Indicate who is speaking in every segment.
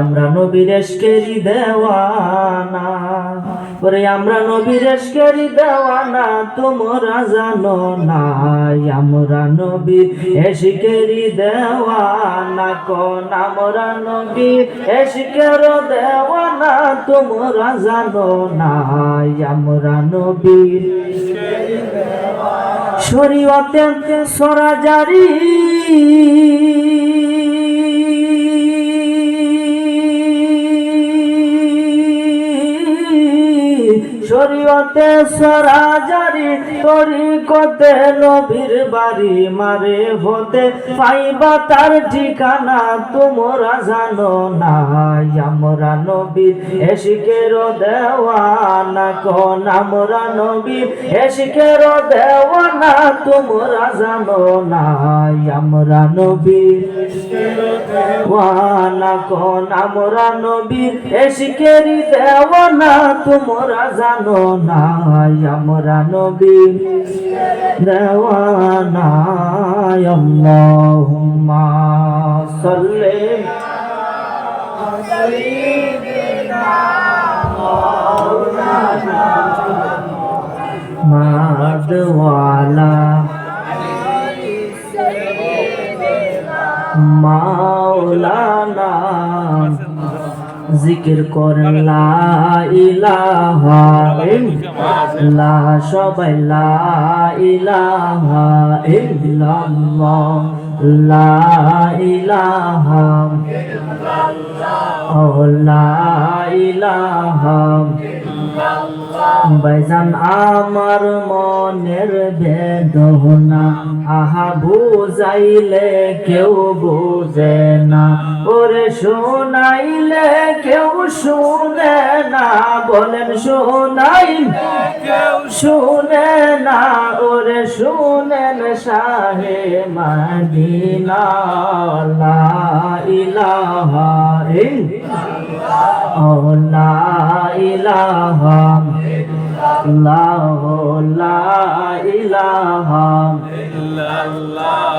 Speaker 1: আমরা নবীর এসকেরি দেওয়ানা। ওরে আমরা নবীর এসকেরি দেওয়ানা, তোমরা জানো না আমরা নবীর এসকেরি দেওয়ানা কোন? আমরা নবীর এসকের দেওয়ানা, তোমরা জানো না আমরা নবীর শরীয়তে সরাজারি। শরীয়তে সরাজারি তরিকতে নবীর বাড়ি মারে হতে পাইবা তার ঠিকানা, তোমরা জানো না, আমরা নবীর এসিকের দেওয়ানা কোন, আমরা নবীর এসিকের দেওয়ানা, তোমরা জানো না, আমরা নবীর ওয়ানা কোন, আমরা নবীর এসিকেরি দেওয়ানা, তোমরা জানো না আমরা নবীর দেওয়ানা আল্লাহুম্মা সাল্লি। মাদওয়ালা। মাওলানা। জিকির করেন ইলাহা সবাই লা ইলাহা লা ও লা ইলাহা বাইজান আমার মনের বেদনা, আহা বুঝাইলে কেউ বুঝে না। ওরে শোনাইলে কেউ শুনে না, বলেন শোনাই কেউ শুনে না। ওরে শুনেন শাহে মাদিনা, লা ইলাহা লা ইলাহা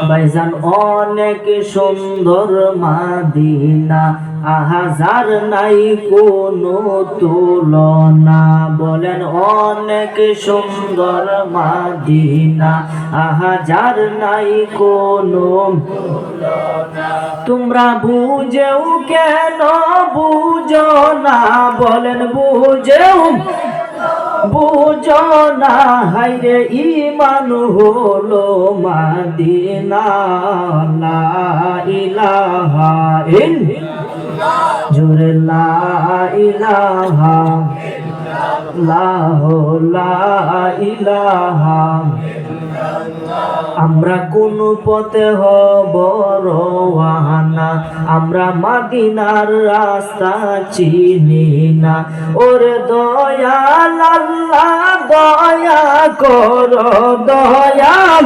Speaker 1: ভাইজান অনেক সুন্দর মাদিনা। আহাজার নাই কোনো তুলনা। বলেন, অনেক সুন্দর মাদিনা। আহাজার নাই কোনো তোমরা বুঝেও কেন বুঝো না? বলেন, বুঝেও বুঝো না? হাইরে ইমান হলো মাদিনা। ইলাহা ইল্লাল্লাহ। জোরে লাহ আমরা কোন পথে হব রওয়ানা আমরা মাদিনার রাস্তা চিনি না। ওরে দয়াল আল্লাহ, দয়া কর, দয়াল।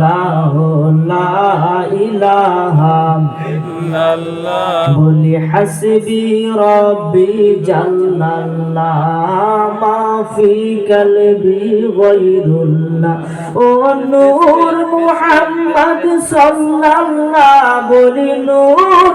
Speaker 1: লা ইলাহা বলি হাসবি রব্বি মাফি কলবি গায়রুল্লাহ। ও নূর মুহাম্মদ সাল্লাল্লাহ বলি নূর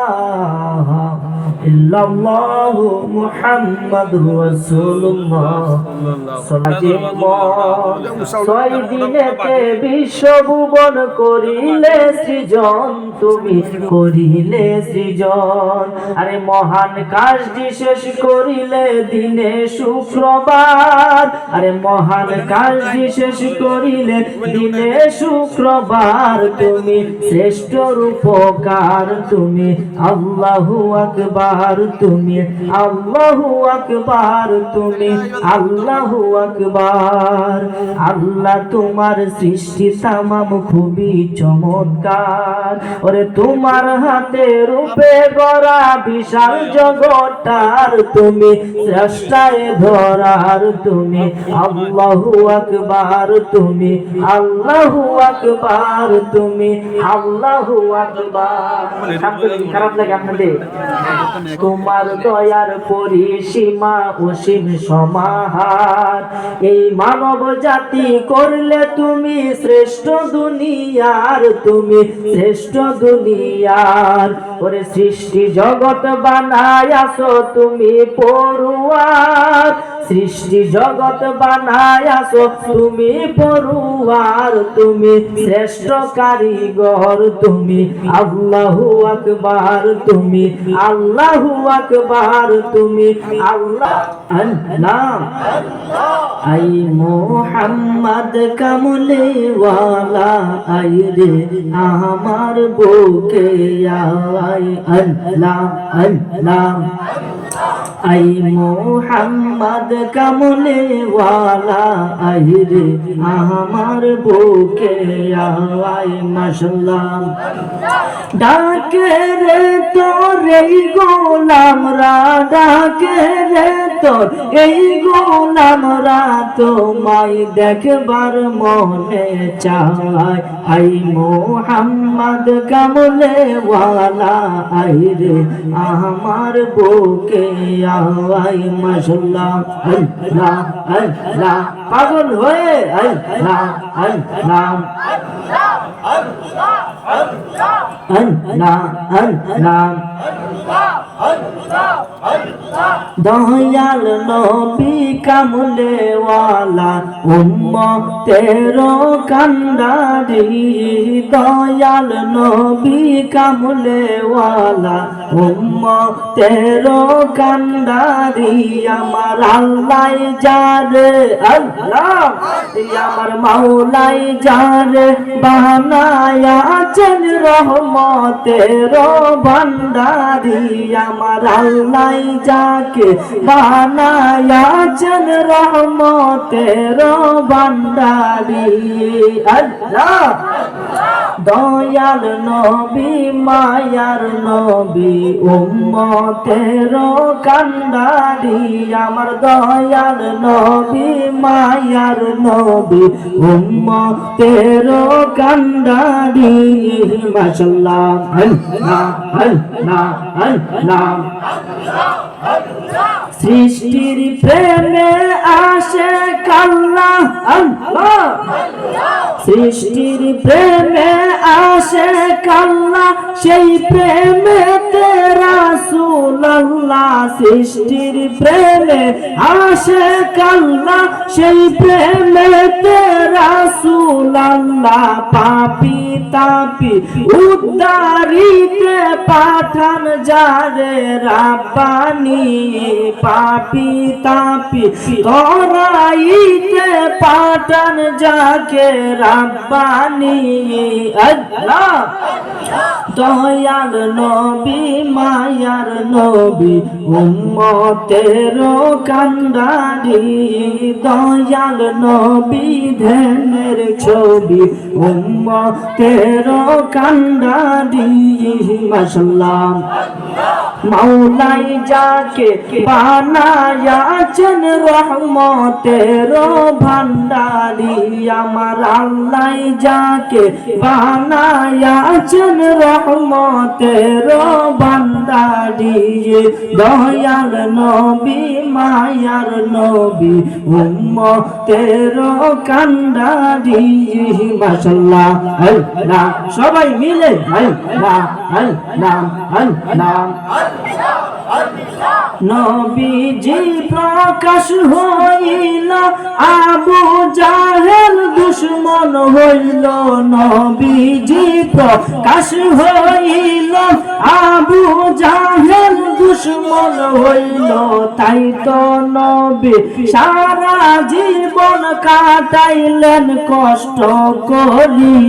Speaker 1: ইল্লাল্লাহ মুহাম্মাদুর রাসূলুল্লাহ। ছয় দিনেতে বিশ্বভুবন করিলে সৃজন তুমি করিলে সৃজন। আরে মহান কাজটি শেষ করিলে দিনে শুক্রবার। আরে মহান কাজটি শেষ করিলে দিনে শুক্রবার। তুমি শ্রেষ্ঠ রূপকার তুমি আল্লাহু আকবার। তুমি আল্লাহু আকবার তুমি আল্লাহু আকবার। আল্লাহ তোমার সৃষ্টি তামাম খুবই চমৎকার। ওরে তোমার হাতে রূপে গড়া বিশাল জগৎটার তুমি চেষ্টায় ধরার তুমি আল্লাহু আকবার তুমি আল্লাহু আকবার তুমি আল্লাহু আকবার। খারাপ লাগে আপনাদের? তোমার দয়ার পরিসীমা অসীম সমাহার। এই মানব জাতি করলে তুমি শ্রেষ্ঠ দুনিয়ার, তুমি শ্রেষ্ঠ দুনিয়ার। ওরে সৃষ্টি জগৎ বানায় আসো তুমি পড়ুয়ার। সৃষ্টি জগৎ বানায় আসো তুমি পড়ুয়ার, তুমি শ্রেষ্ঠ কারিগর, তুমি আল্লাহু আকবার, তুমি আল্লাহু আকবার তুমি আল্লাহ আল্লাহ। আই মোহাম্মদ কামলে ওয়ালা আই রে আমার বুকে আল্লাহ আল্লাহ। আই মোহাম্মদ কামলে ওয়ালা আই রে আমার বুকে আই মাশাল্লাহ। ডাকে রে তোর এই গোলামরা ডাকে রে তোর এই গোলামরা তোমায় দেখবার মনে চায়। আই মোহাম্মদ কামলে ওয়ালা আই রে আমার বুকে আই মাশাল্লাহ আল্লাহ আল্লাহ পাগল হয়ে আল্লাহ আল্লাহ আল্লাহ আল্লাহ দয়াল নবী কামলে ওয়ালা উম্মতেরো কান্দারি দয়াল নবী কামলে ওয়ালা উম্মতেরো কান্দারি আমার আল্লাহ যারে, আল্লাহ, আমার মাওলাই যারে বানায়া আছেন রহমতের ভান্ডারি আমার আল্লাহ যাকে বানায়াছেন রহমতের ভান্ডারি আল্লাহ! দয়াল নবী, মায়ার নবী, উম্মতের কান্ডারি। আমার দয়াল নবী, মায়ার নবী, উম্মতের কান্ডারি। মাশাল্লাহ আল্লাহ আল্লাহ আল্লাহ। সৃষ্টির প্রেমে আসে কাল্লা, আল্লাহ। সৃষ্টির প্রেমে আসে কাল্লা, সেই প্রেমে তেরা সুল্লাহ সৃষ্টির প্রেমে আসে কাল্লা, সেই প্রেমে তেরা সুল্লাহ পাপি তাপি উদ্দারিতে পাঠান যারে রাব্বানি পাপি তাপি তরাইতে পাঠান যাকে রাব্বানি। আল্লাহ, দয়াল নবী, মায়ার নবী, উম্মতের কান্দারি দয়াল নবী, ধ্যানের ছবি, উম্মতের কান্দারি মাসাল্লাহ মাওলাই যাকে বানায়াছেন রহমতের ভান্ডারি আমার আল্লাহ যাকে বানায়াছেন রহমতের ভান্ডারি দয়াল নবী, মায়ার নবী উম্মতের কান্ডারি মাশাল্লাহ আল্লাহ সবাই মিলে আল্লাহ আল্লাহ আল্লাহ নবীজি প্রকাশ হইল, আবু জাহেল দুশ্মন হইল। নবীজি প্রকাশ হইল, আবু জাহেল দুশ্মন হইল। তাই তো নবী সারা জীবন কাটাইলেন, কষ্ট করি।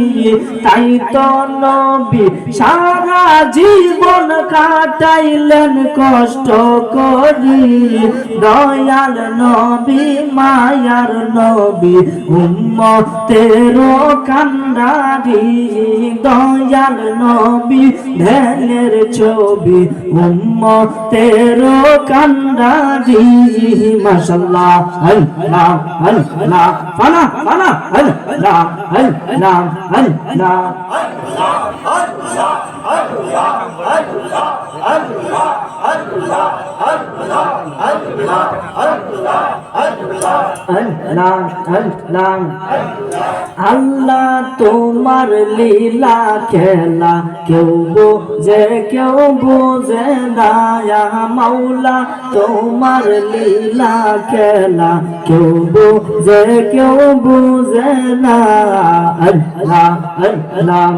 Speaker 1: তাই তো নবী সারা জীবন কাটাইলেন, কষ্ট করি, দয়াল নবী, মায়ার নবী, উম্মতের কান্ডারি, দয়াল নবী ধ্যানের ছবি, উম্মতের কান্ডারি। মাশাল্লাহ আল্লাহ আল্লাহ আল্লাহ আল্লাহ আল্লাহ আল্লাহ আল্লাহ তোমার লীলা খেলা, কেউ বোঝে কেউ বোঝে দায়া মাওলা তোমার লীলা খেলা কেউ বোঝে কেউ বোঝে না আল্লাহ আল্লাহ।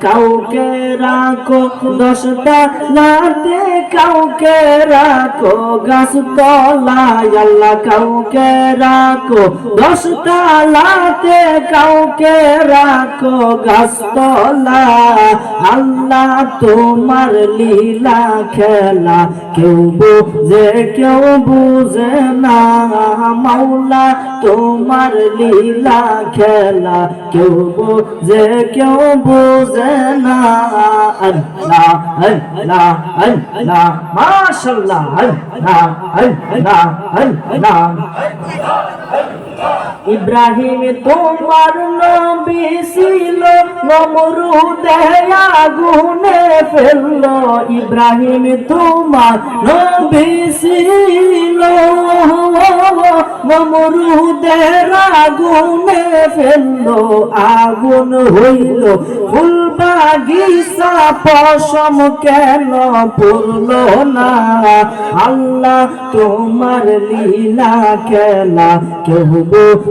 Speaker 1: কাউকে রাখো, দশটা লাতে কাউকে রাখো গাছ তলায় আল্লাহ কাউকে রাখো, দশটা লাতে কাউকে রাখো গাছ তলায় আল্লাহ তোমার লীলা খেলা। কেউ বুঝে কেউ বুঝে না, মাওলা তোমার লীলা খেলা। কেউ বুঝে কেউ বুঝে না আল্লাহ ইব্রাহিম তোমার নবী ছিল, নমরুদে আগুনে ফেলল। ইব্রাহিম তোমার নবী ছিল নমরুদের আগুনে ফেলল। আগুন হইল ফুল পশম কেন পড়ল না? আল্লাহ তোমার লীলা খেলা কেউ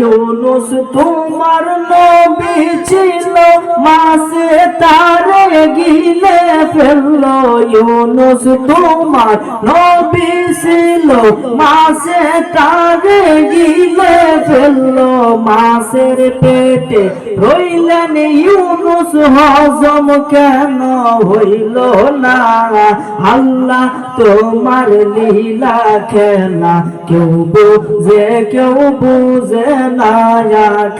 Speaker 1: ইউনুস, তোমার নবী ছিল, মাসে তারে গিলে ফেলল। ইউনুস, তোমার নবী ছিল, মাসে তারে গিলে ফেলল। মাসের পেটে রইলেন ইউনুস, হজম কেন হইল না? আল্লাহ তোমার লীলা খেলা কেউ বুঝে কেউ বুঝে না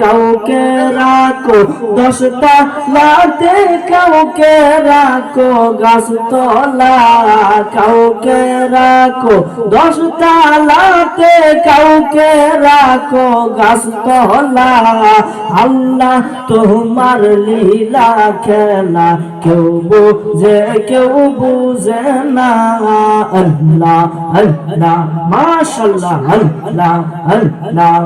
Speaker 1: কাউকে রাখো, দশটা লাতে কাউকে রাখো গাছ তলা কাউকে রাখো, দশটা লাতে কাউকে রাখো গাছ তলা আল্লাহ তোমার লীলা খেলা, কেউ বুঝে কেউ বুঝে না। আল্লাহ আল্লাহ, মাশাল্লাহ, আল্লাহ আল্লাহ।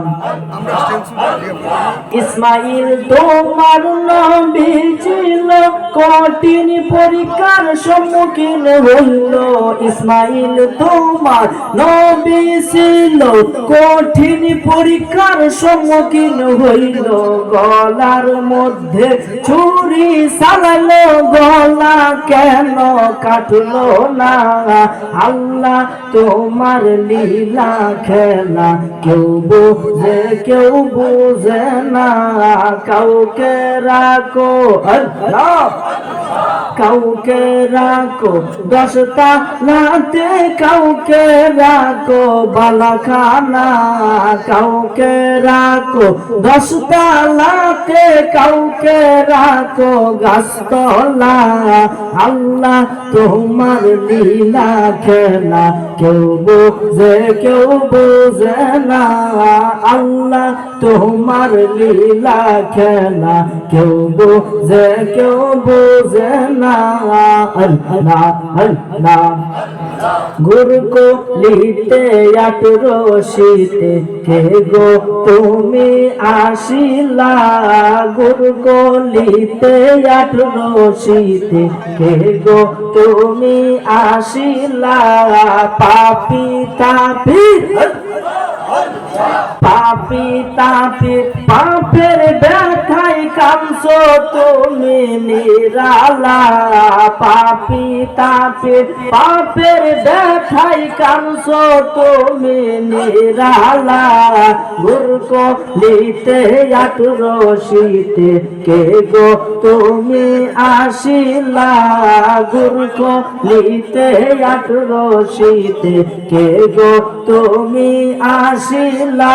Speaker 1: ইসমাইল, তোমার নবী ছিল কঠিন পরীক্ষার সম্মুখীন হইল। ইসমাইল, তোমার নবী ছিল কঠিন পরীক্ষার সম্মুখীন হইল। গলার মধ্যে ছুরি সালালো গলা কেন কাটলো না? আল্লাহ তোমার লীলা খেলা, কেউ বুঝে কেউ বুঝে না, কাউকে রাখো আল্লাহ কাউকে রাখো, দশটা লাতে কাউকে রাখো, বালাখানা, কাউকে রাখো, দশটা লাতে কাউকে রাখো, গাছতলা, আল্লাহ তোমার লীলা খেলা। কেউ বুঝে কেউ বুঝে না, আল্লাহ তোমার লীলা খেলা কেউ বুঝে কেউ বুঝে না। আল্লাহ আল্লাহ। গুরুকো লিতে আটরো শীতে কে গো তুমি আসিলা? গুরুকো লিতে আটরো শীতে কে গো তুমি আসিলা? পাপি, তাপি। পাপি তাপি, পাপের ব্যথায় কামছো তুমি নিরালা। পাপি তাপি, পাপের ব্যথায় কামছো তুমি নিরালা। গুরুক লিতে আটুর শীতে, কে গো তুমি আসিলা? গুরুক লিতে আটুর শীতে, কে গো তুমি আসিলা?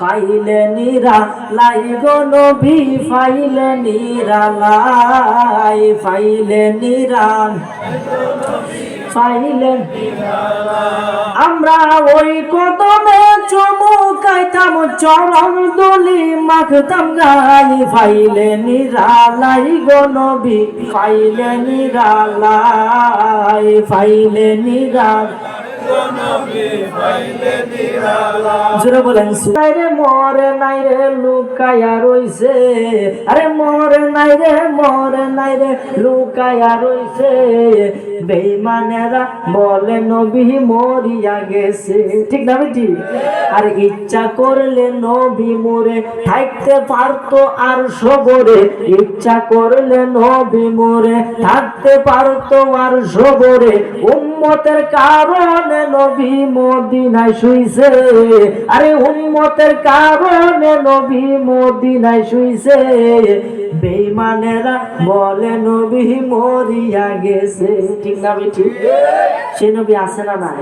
Speaker 1: ফাইলে নিরা লাই গো নবী, ফাইলে নিরা লাই, ফাইলে নিরা ফাইলে আমরা ওই কদমে চমকাইতাম চরণ দলি মাখতাম গাই, ফাইলে নিরালাই গো নবী, ফাইলে নিরালাই ফাইলে নিরা মরে, নাই রে লুকায়া রইছে। আরে মরে, নাই রে মরে, নাই রে রইছে। বেইমানেরা বলে নবী মরিয়া গেছে। ঠিক না বেটি? আর ইচ্ছা করলে নবী মরে, থাকতে পারতো আর সবরে। ইচ্ছা করলে নবী মরে, থাকতে পারতো আর সবরে। উম্মতের কারণে নবী মদিনায় শুইছে। আরে উম্মতের কারণে নবী মদিনায় শুইছে। বেইমানেরা বলে, নবী মরিয়া গেছে। ঠিক না বেটি সে নবী আছে না নাই?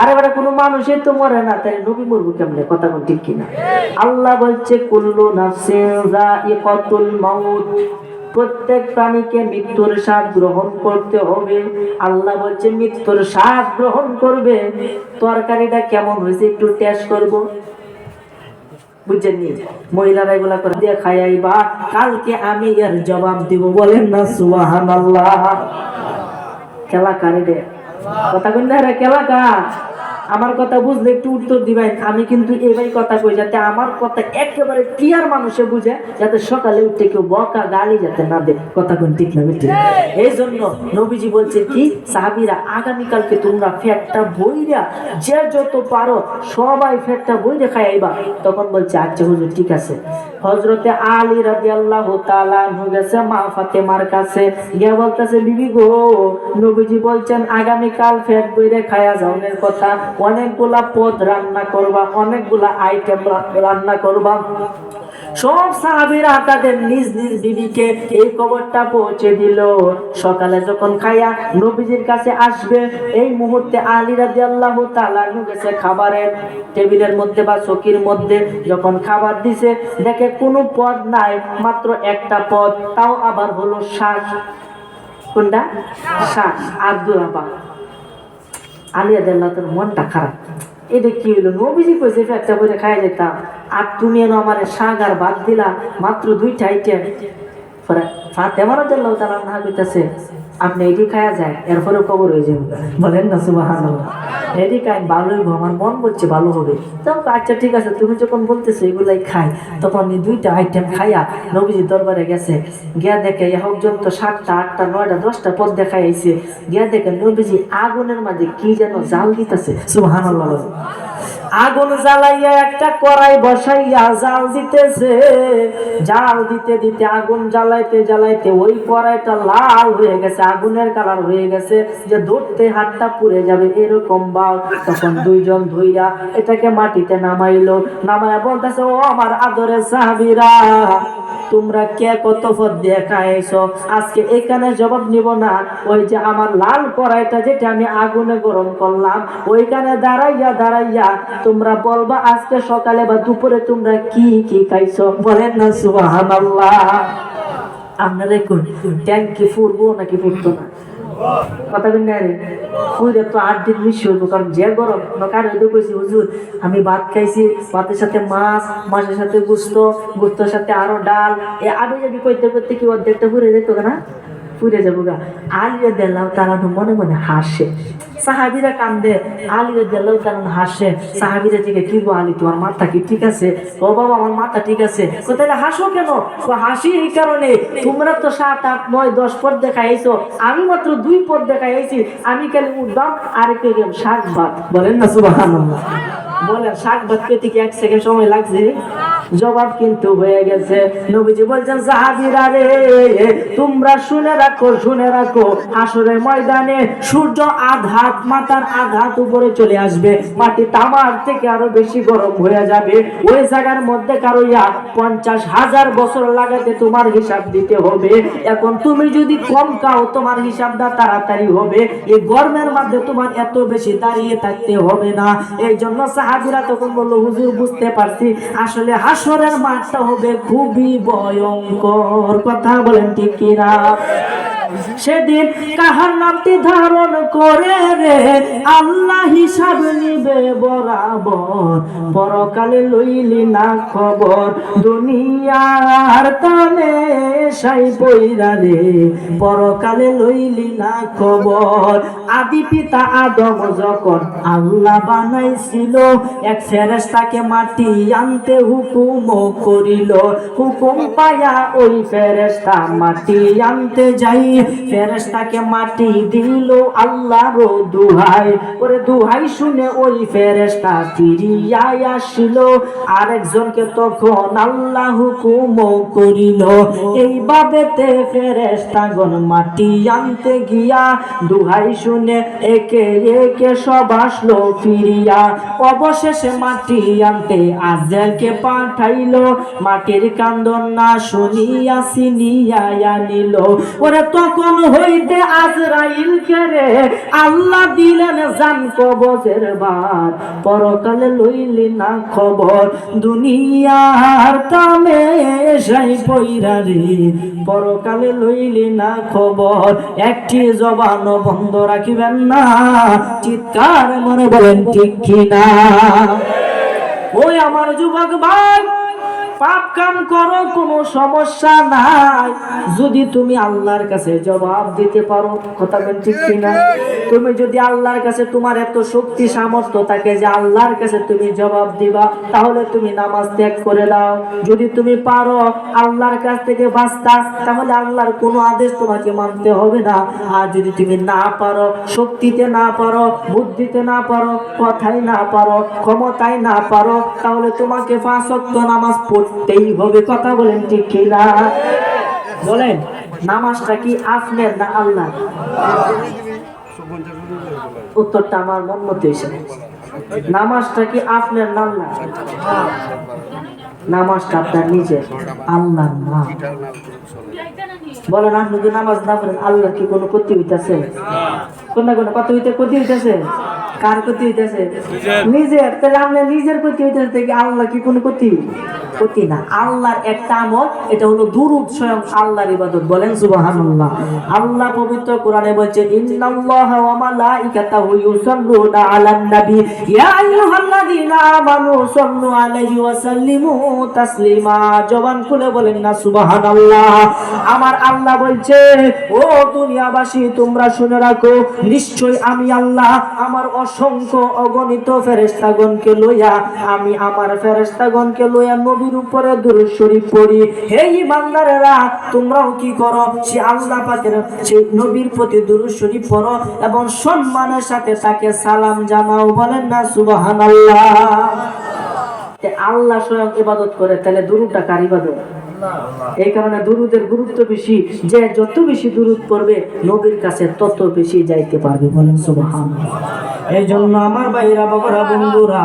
Speaker 1: আরে বেটা কোনো মানুষের তো মরে না। তাই নবী মরবো কেমনে? কথা কোন ঠিক কিনা? আল্লাহ বলছে, কুল্লু নাফসিন যায়িকাতুল মাউত। প্রত্যেক প্রাণীকে মৃত্যুর স্বাদ গ্রহণ করতে হবে। আল্লাহ বলছে, মৃত্যুর স্বাদ গ্রহণ করবে। তরকারিটা কেমন হয়েছে একটু টেস্ট করব। বুঝছেন নি মহিলারা এগুলা করে দিয়ে বা কালকে আমি এর জবাব দিব। বলেন না সুবাহান আল্লাহ খেলা কারে কথা কই না রে খেলা কা আমার কথা বুঝলে একটু উত্তর দিবেন আমি কিন্তু এবারই কথা কই যাতে আমার কথা একেবারে ক্লিয়ার মানুষে বুঝে যাতে সকালে উঠে কেউ বকা গালি যাতে না দে কথা কোন ঠিক না ঠিক এই! জন্য নবীজি বলছে কি সাহাবিরা আগামীকালকে তোমরা ফ্যাটটা বইরা যে যত পারো সবাই ফ্যাটটা বইরে খাইবা তখন বলছে আচ্ছা হুজুর ঠিক আছে। হজরতে আলী রাজি আল্লাহ গেছে মা ফাতেমার কাছে গিয়ে বলতেছে বিবি গো নবীজি বলছেন আগামীকাল ফ্যাট বইরে খায়া যাওনের কথা। অনেকগুলা পদ রান্না করবা, অনেকগুলা আইটেম রান্না করবা। সব সাহাবিরা তাদের নিজ নিজ বিবিকে এই খবরটা পৌঁছে দিল। সকালে যখন খায়া নবীজির কাছে আসবে, এই মুহূর্তে আলী রাজি আল্লাহ তালু গেছে খাবারের টেবিলের মধ্যে বা চকির মধ্যে। যখন খাবার দিছে, দেখে কোনো পদ নাই, মাত্র একটা পদ, তাও আবার হলো শ্বাস কোনটা? শ্বাস আর দুরাবা। আলিয়া দেল্লা তোর মনটা খারাপ। এটা কি হইল? নবীজি কইছে একটা করে খাই যেতাম। আর তুমি এনো আমার শাক আর বাদ দিলা, মাত্র দুইটা আইটেম ফাতেমা রাদিয়াল্লাহু তাআলা না কইতাছে আপনি এটি খায়া যায় এরপরে কবর হয়ে যাবে। বলেন না সুবাহান এটি খাই ভালো হইব, আমার মন বলছে ভালো হবে। তখন আচ্ছা ঠিক আছে, তুমি যখন বলতেছো এগুলাই খাই, তখন দুইটা আইটেম খাইয়া নবীজি দরবারে গেছে। গিয়া দেখে একজন তো সাতটা, আটটা, নয়টা, দশটা পদ দেখাই আইছে গিয়া দেখে নবীজি আগুনের মাঝে কি যেন জাল দিতেছে। সুবাহান আগুন জ্বালাইয়া একটা কড়াই বসাইয়া জাল দিতেছে। জাল দিতে দিতে আগুন জ্বালাইতে জ্বালাইতে ওই কড়াইটা লাল হয়ে গেছে, আগুনের কালার হয়ে গেছে যে ধরতে হাতটা পুড়ে যাবে এরকম বাল। তখন দুইজন ধইরা এটাকে মাটিতে নামাইলো, নামাইয়া বলতেছে, ও আমার আদরের সাহাবিরা, তোমরা কে কত পদ দিয়ে খাইছো আজকে এখানে জবাব নিব না। ওই যে আমার লাল কড়াইটা যেটা আমি আগুনে গরম করলাম, ওইখানে দাঁড়াইয়া দাঁড়াইয়া তোমরা বলবা আজকে সকালে বা দুপুরে তোমরা কি কি খাইছো? বলেন না, সুবহানাল্লাহ। আপনারা কোন ট্যাঙ্কি ফুরবো নাকি ফুরতো না? কথা বলি না রে। ফুরে তো আট দিন মিস হইবো কারণ যে গরম। কার হইতে কইছি, হুজুর, আমি ভাত খাইছি, ভাতের সাথে মাছ, মাছের সাথে গুস্ত, গুস্তর সাথে আরও ডাল। এ আমি যদি কইতে করতে কি অর্ধেকটা ফুরে যেত না ফুরে যাব গা। আলিয়া দিলাম তারা মনে মনে হাসে। সাহাবিরা কান্দে আলিয়া দিলাম তারা হাসে। সাহাবিরা জিগে, কি গো আলী, তোমার মাথা কি ঠিক আছে? ও বাবা, আমার মাথা ঠিক আছে। কোথায় হাসো কেন? হাসি এই কারণে, তোমরা তো সাত, আট, নয়, দশ পদ দেখাইছো। আমি মাত্র দুই পদ দেখাইছি। আমি খালি উঠবাম আর কে গেম শাক ভাত বলেন না সুবাহ বলেন শাক ভাত পেতে কি এক সেকেন্ড সময় লাগছে? জবাব কিন্তু হয়ে গেছে। নবীজি বলছেন, সাহাবীরা রে, তোমরা শুনে রাখো শুনে রাখো। আসরে ময়দানে সূর্য আঘাত মাথার আঘাত উপরে চলে আসবে। মাটি তামার থেকে আরও বেশি গরম হয়ে যাবে। ওই জায়গার মধ্যে কারও ইয়া পঞ্চাশ হাজার বছর লাগাতে তোমার হিসাব দিতে হবে। এখন তুমি যদি কম খাও তোমার হিসাবটা তাড়াতাড়ি হবে। এই গরমের মধ্যে তোমার এত বেশি দাঁড়িয়ে থাকতে হবে না। এই জন্য সাহাবিরা তখন বলল, হুজুর, বুঝতে পারছি। আসলে হাসরের মাঠটা হবে খুবই ভয়ঙ্কর। কথা বলেন ঠিক কিনা? সেদিন কাহার নামটি ধারণ করে রে, আল্লাহ হিসাব নিবে বরাবর। পরকালে লইলি না খবর, দুনিয়ার তানে সাই বইরা রে। পরকালে লইলি না খবর, আদি পিতা আদম যখন আল্লাহ বানাইছিল, এক ফেরেশতাকে মাটি আনতে হুকুম করিল। হুকুম পায়া ওই ফেরেশতা মাটি আনতে যাই মাটি দিল আল্লাহর দুহাই। ওরে দুহাই শুনে ওই ফিরিয়া আসিল। আরেকজনকে তখন আল্লাহ হুকুম করিল। এইভাবে তে ফেরেশতাগণ মাটি আনতে গিয়া দুহাই শুনে একে একে সব আসলো ফিরিয়া। অবশেষে মাটি আনতে আজেলকে পাঠাইল। মাটির কান্দন না শুনিয়া সিনিয়া আনিল। ওরে তখন হইতে আজরাইল রে আল্লাহ দিলেন জান কবজের বাদ পরকালে লইলি না খবর, দুনিয়ার কামে সাই পইরা রে। পরকালে লইলি না খবর, একটি জবান বন্ধ রাখিবেন না। চিৎকার মনে বলেন, ঠিক কিনা? ওই আমার যুবক ভাই! পাপ কাম করো, কোনো সমস্যা নাই। যদি তুমি আল্লাহর কাছে জবাব দিতে পারো, কথা বলেন ঠিক কিনা? তুমি যদি আল্লাহর কাছে তোমার এত শক্তি, সামর্থ্য থাকে যে আল্লাহর কাছে তুমি জবাব দিবা, তাহলে তুমি নামাজ ত্যাগ করে দাও যদি তুমি পারো আল্লাহর কাছ থেকে বাঁচতা, তাহলে আল্লাহর কোনো আদেশ তোমাকে মানতে হবে না। আর যদি তুমি না পারো, শক্তিতে না পারো, বুদ্ধিতে না পারো কথাই না পারো, ক্ষমতায় না পারো, তাহলে তোমাকে ওয়াক্ত নামাজ পড়তেই হবে কথা বলেন ঠিক কিনা? বলেন, নামাজটা কি আপনার না আল্লাহ উত্তরটা আমার মন মতো এসে নামাজটা কি আপনার না আল্লাহ নামাজটা আপনার নিজের আল্লাহ না। বলেন, আপনি যদি নামাজ না পড়েন আল্লাহ কি কোনো ক্ষতি হইতেছে? কোন না কোনো কত হইতে ক্ষতি হইতেছে? কার ক্ষতি হইতেছে? নিজের। তাহলে আপনার নিজের ক্ষতি হইতেছে থেকে আল্লাহ কি কোনো ক্ষতি? ক্ষতি না। আল্লাহর একটা আমল এটা হলো দুরুদ স্বয়ং আল্লাহর ইবাদত। বলেন সুবহানাল্লাহ। আল্লাহ পবিত্র কোরআনে বলছে ইন্নাল্লাহ ওয়া মালাইকাতাহু ইউসাল্লুনা আলান নবী। ইয়া আইয়ুহাল্লাযীনা আমানু সাল্লু আলাইহি ওয়া সাল্লিমু তাসলিমা। জবান খুলে বলেন না সুবহানাল্লাহ। আমার আল্লাহ বলছে ও দুনিয়াবাসী তোমরা শুনে রাখো নিশ্চয় আমি আল্লাহ আমার অসংখ্য অগণিত ফেরেশতাগণকে লইয়া, আমি আমার ফেরেশতাগণকে লইয়া নবীর উপরে দুরূদ পড়ি। হে ইমানদারেরা, তোমরাও কি করো? সে আল্লাহ পাকের সেই নবীর প্রতি দুরূদ পড়ো এবং সম্মানের সাথে তাকে সালাম জানাও। বলেন না, সুবহানাল্লাহ। তে আল্লাহ স্বয়ং ইবাদত করে, তাহলে দুরুদটা কার ইবাদত? এই কারণে দুরুদের গুরুত্ব বেশি যে যত বেশি দুরুদ পড়বে নবীর কাছে তত বেশি যাইতে পারবে বলেন সুবহান এই জন্য আমার ভাইরা বকরা বন্ধুরা